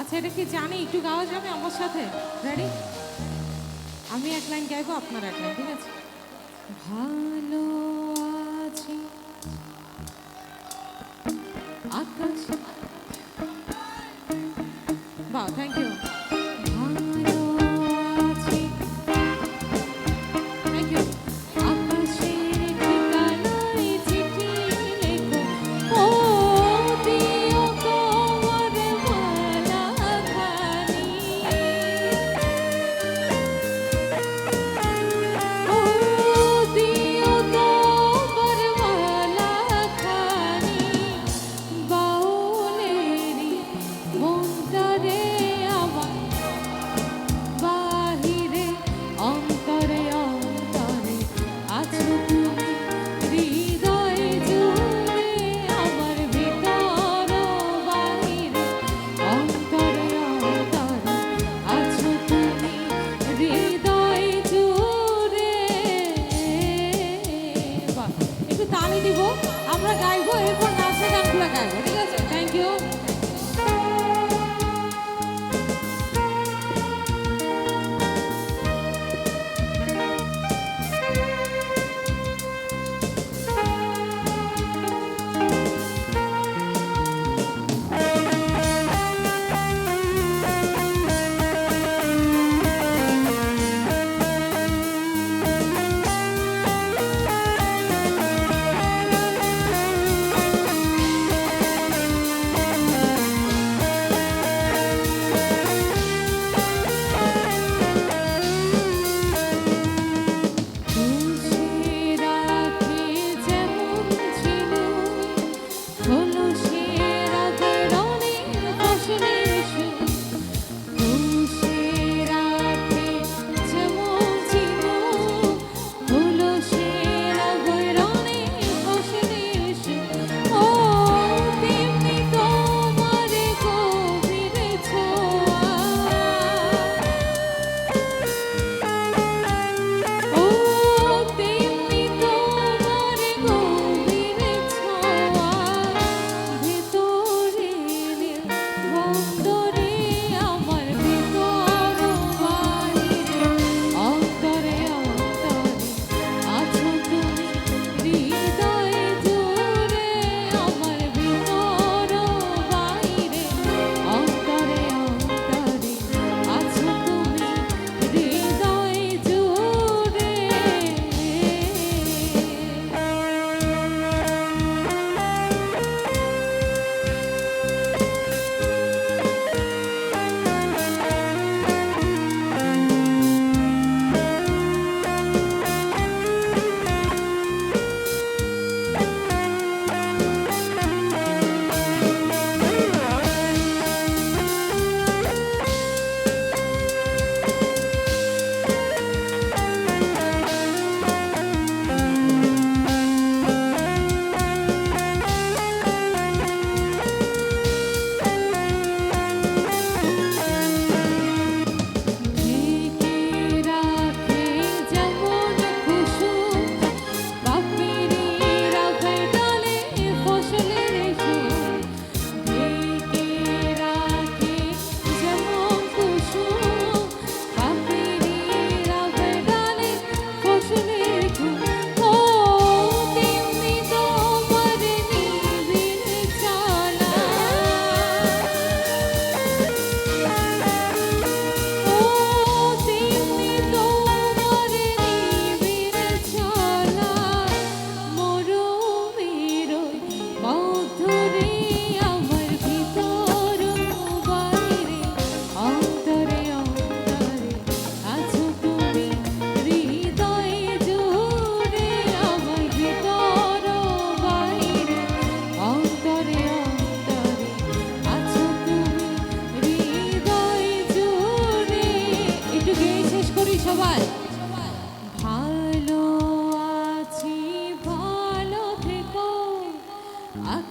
আচ্ছা এটা কি জানি? একটু গাওয়া যাবে আমার সাথে? রেডি আমি এক লাইন গাইবো, আপনার এক লাইন, ঠিক আছে? ভালো Thank you.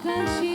开心。